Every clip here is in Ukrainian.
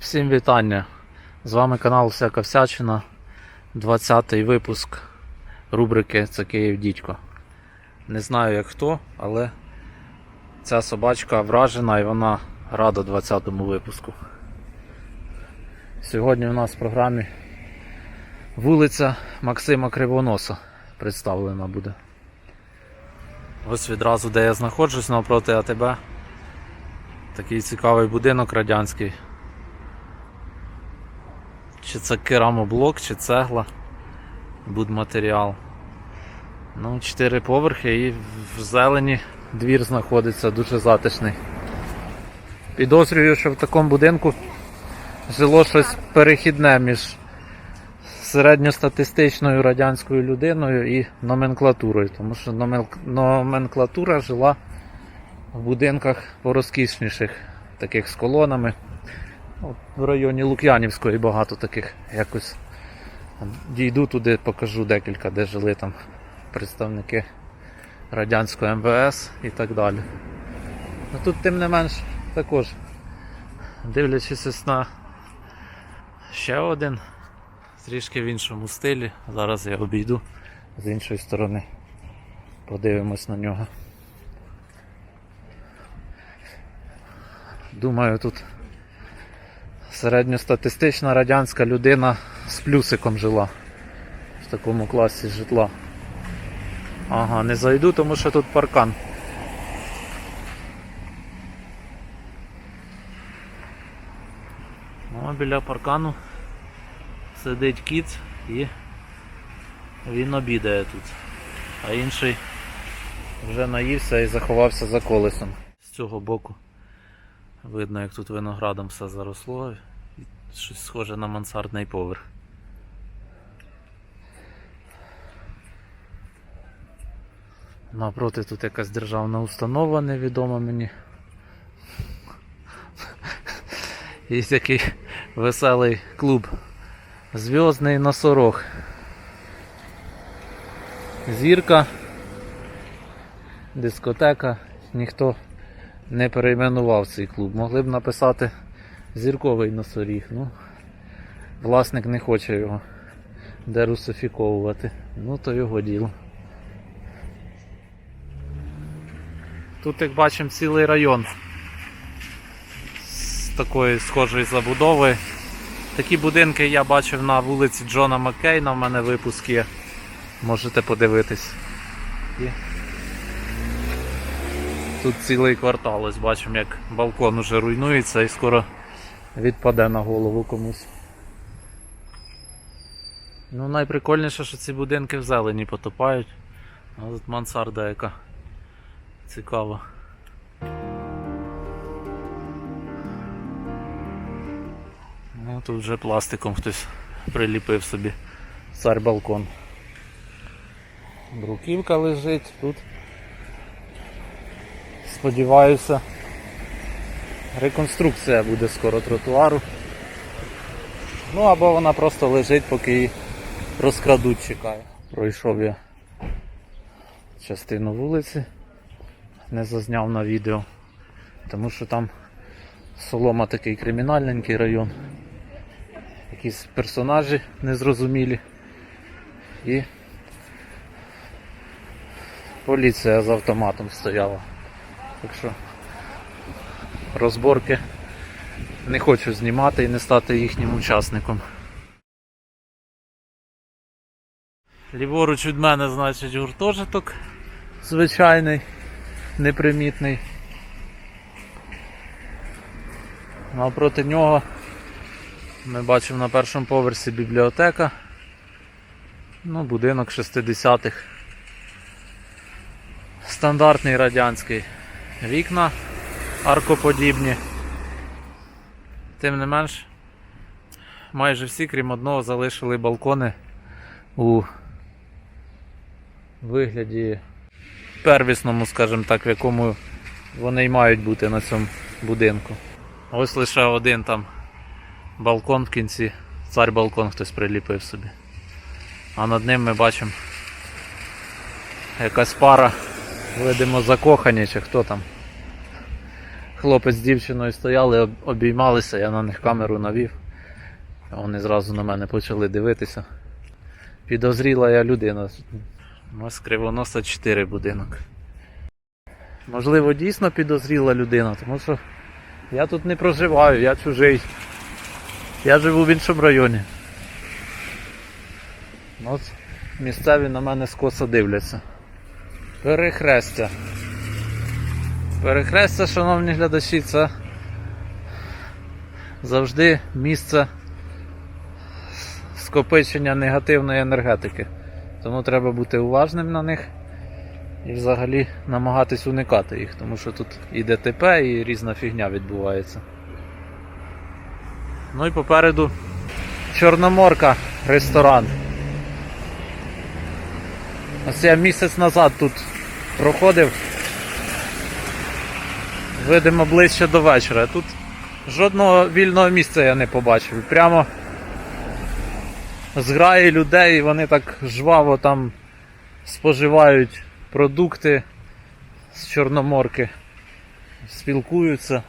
Всім вітання! З вами канал Всяка Всячина, 20-й випуск рубрики Це Київ Дідько. Не знаю як хто, але ця собачка вражена і вона рада 20-му випуску. Сьогодні у нас в програмі вулиця Максима Кривоноса представлена буде. Ось відразу, де я знаходжусь навпроти АТБ. Такий цікавий будинок радянський. Чи це керамоблок, чи цегла, будматеріал. Ну, чотири поверхи і в зелені двір знаходиться дуже затишний. Підозрюю, що в такому будинку жило щось перехідне між середньостатистичною радянською людиною і номенклатурою, тому що номенклатура жила в будинках порозкішніших, таких з колонами. От в районі Лук'янівської багато таких якось. Дійду туди, покажу декілька, де жили там представники радянського МВС і так далі. Ну, тут, тим не менш, також, дивлячись ось на ще один, трішки в іншому стилі. Зараз я обійду з іншої сторони. Подивимось на нього. Думаю, тут середньостатистична радянська людина з плюсиком жила в такому класі житла. Ага, не зайду, тому що тут паркан. А біля паркану сидить кіт і він обідає тут. А інший вже наївся і заховався за колесом. З цього боку видно, як тут виноградом все заросло. І Щось схоже на мансардний поверх. Напроти тут якась державна установа невідома мені. Є такий веселий клуб. Зв'язний носорог. Зірка, дискотека, ніхто не перейменував цей клуб. Могли б написати зірковий носоріг. Ну, власник не хоче його дерусифіковувати. Ну, то його діло. Тут, як бачимо, цілий район з такої схожої забудови. Такі будинки я бачив на вулиці Джона Маккейна, в мене випуск є. Можете подивитись. Тут цілий квартал, ось бачимо, як балкон уже руйнується і скоро відпаде на голову комусь. Ну, найприкольніше, що ці будинки в зелені потопають. А тут мансарда яка цікава. Ну, тут вже пластиком хтось приліпив собі цар балкон. Бруківка лежить тут. Сподіваюся, реконструкція буде скоро тротуару. Ну або вона просто лежить, поки її розкрадуть, чекає. Пройшов я частину вулиці, не зазняв на відео, тому що там Солома такий кримінальненький район. Якісь персонажі незрозумілі. І поліція з автоматом стояла. Так що розборки не хочу знімати і не стати їхнім учасником. Ліворуч від мене, значить, гуртожиток звичайний, непримітний. Напроти нього ми бачимо на першому поверсі бібліотека. Ну, будинок 60-х. Стандартний радянський вікна аркоподібні. Тим не менш, майже всі, крім одного, залишили балкони у вигляді первісному, скажімо так, в якому вони й мають бути на цьому будинку. Ось лише один там балкон в кінці, цар балкон хтось приліпив собі. А над ним ми бачимо якась пара, видимо, закохані чи хто там хлопець з дівчиною стояли, обіймалися, я на них камеру навів. Вони зразу на мене почали дивитися. Підозріла я людина. У нас кривоноса 4 будинок. Можливо, дійсно підозріла людина, тому що я тут не проживаю, я чужий. Я живу в іншому районі. Ну, От місцеві на мене скоса дивляться. Перехрестя. Перехрестя, шановні глядачі, це завжди місце скопичення негативної енергетики. Тому треба бути уважним на них і взагалі намагатись уникати їх, тому що тут і ДТП, і різна фігня відбувається. Ну і попереду Чорноморка ресторан. Ось я місяць назад тут проходив. Видимо ближче до вечора. Тут жодного вільного місця я не побачив. Прямо зграї людей, вони так жваво там споживають продукти з Чорноморки, спілкуються.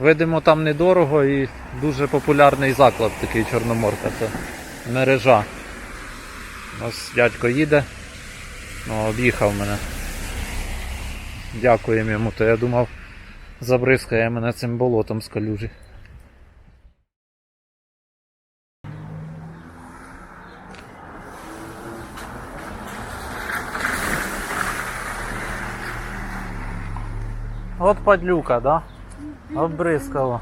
Видимо, там недорого і дуже популярний заклад такий Чорноморка. Це мережа. Ось дядько їде, ну, об'їхав мене. Дякуємо йому, то я думав, забризкає мене цим болотом з калюжі. От падлюка, да? Обрискало.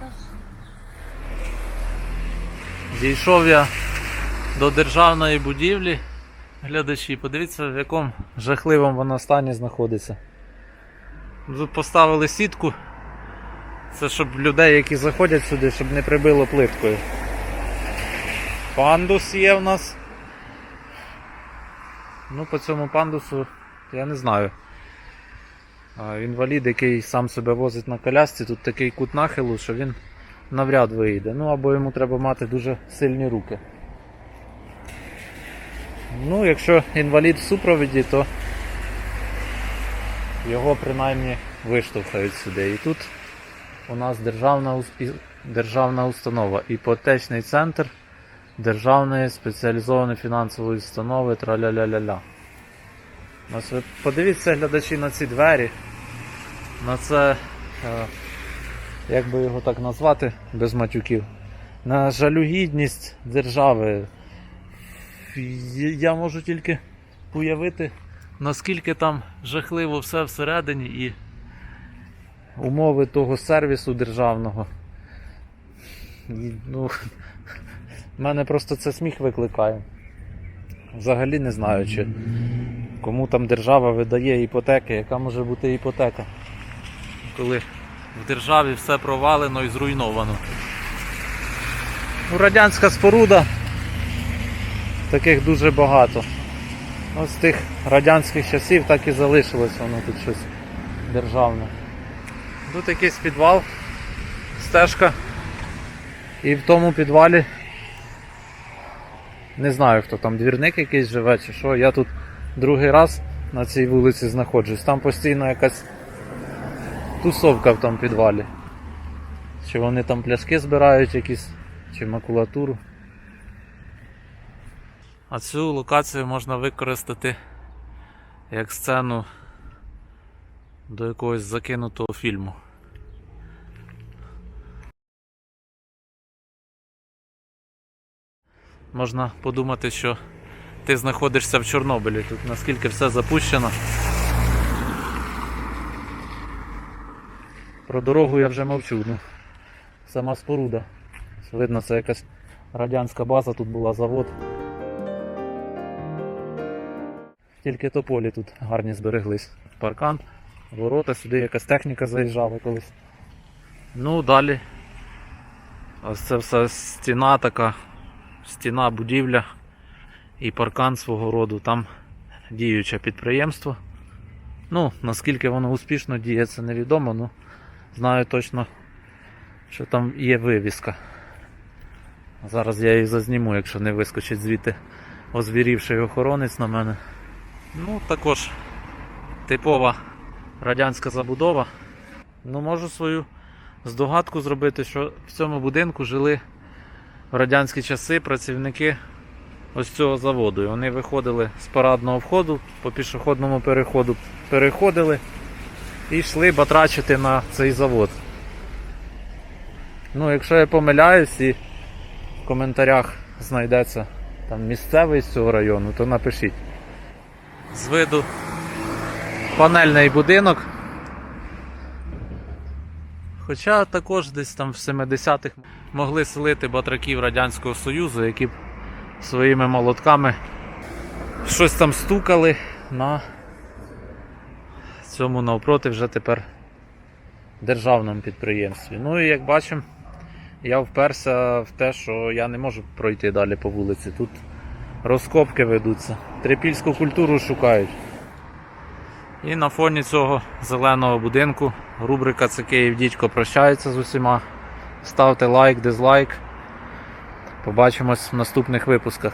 Дійшов я до державної будівлі. Глядачі, подивіться, в якому жахливому вона стані знаходиться. Тут поставили сітку. Це щоб людей, які заходять сюди, щоб не прибило плиткою. Пандус є в нас. Ну, по цьому пандусу я не знаю. Інвалід, який сам себе возить на колясці, тут такий кут нахилу, що він навряд вийде. Ну або йому треба мати дуже сильні руки. Ну, якщо інвалід в супровіді, то його принаймні виштовхають сюди. І тут у нас державна, державна установа, іпотечний центр Державної спеціалізованої фінансової установи траля-ля-ля-ля. Ви подивіться глядачі на ці двері. На це, е, як би його так назвати, без матюків. На жалюгідність держави. Я можу тільки уявити, наскільки там жахливо все всередині і умови того сервісу державного. І, Ну, мене просто це сміх викликає. Взагалі не знаю, чи кому там держава видає іпотеки, яка може бути іпотека. Коли в державі все провалено і зруйновано. Ну, радянська споруда, таких дуже багато. Ось з тих радянських часів так і залишилось воно тут щось державне. Тут якийсь підвал, стежка. І в тому підвалі не знаю, хто там, двірник якийсь живе чи що. Я тут другий раз на цій вулиці знаходжусь. Там постійно якась тусовка в тому підвалі. Чи вони там пляшки збирають якісь, чи макулатуру. А цю локацію можна використати як сцену до якогось закинутого фільму. Можна подумати, що ти знаходишся в Чорнобилі. Тут наскільки все запущено. Про дорогу я вже мовчу. Ну, сама споруда. Видно, це якась радянська база, тут була завод. Тільки тополі тут гарні збереглись. Паркан, ворота, сюди якась техніка заїжджала колись. Ну, далі. Ось це все стіна така, стіна, будівля і паркан свого роду. Там діюче підприємство. Ну, наскільки воно успішно діє, це невідомо, ну знаю точно, що там є вивіска. Зараз я її зазніму, якщо не вискочить звідти озвірівший охоронець на мене. Ну, також типова радянська забудова. Ну, можу свою здогадку зробити, що в цьому будинку жили в радянські часи працівники ось цього заводу. І вони виходили з парадного входу по пішохідному переходу, переходили і йшли батрачити на цей завод. Ну, якщо я помиляюсь і в коментарях знайдеться там місцевий з цього району, то напишіть. З виду панельний будинок. Хоча також десь там в 70-х могли селити батраків Радянського Союзу, які б своїми молотками щось там стукали на цьому навпроти вже тепер державному підприємстві. Ну і як бачимо, я вперся в те, що я не можу пройти далі по вулиці. Тут розкопки ведуться, трипільську культуру шукають. І на фоні цього зеленого будинку рубрика Це Київ Дідько прощається з усіма. Ставте лайк, дизлайк. Побачимось в наступних випусках.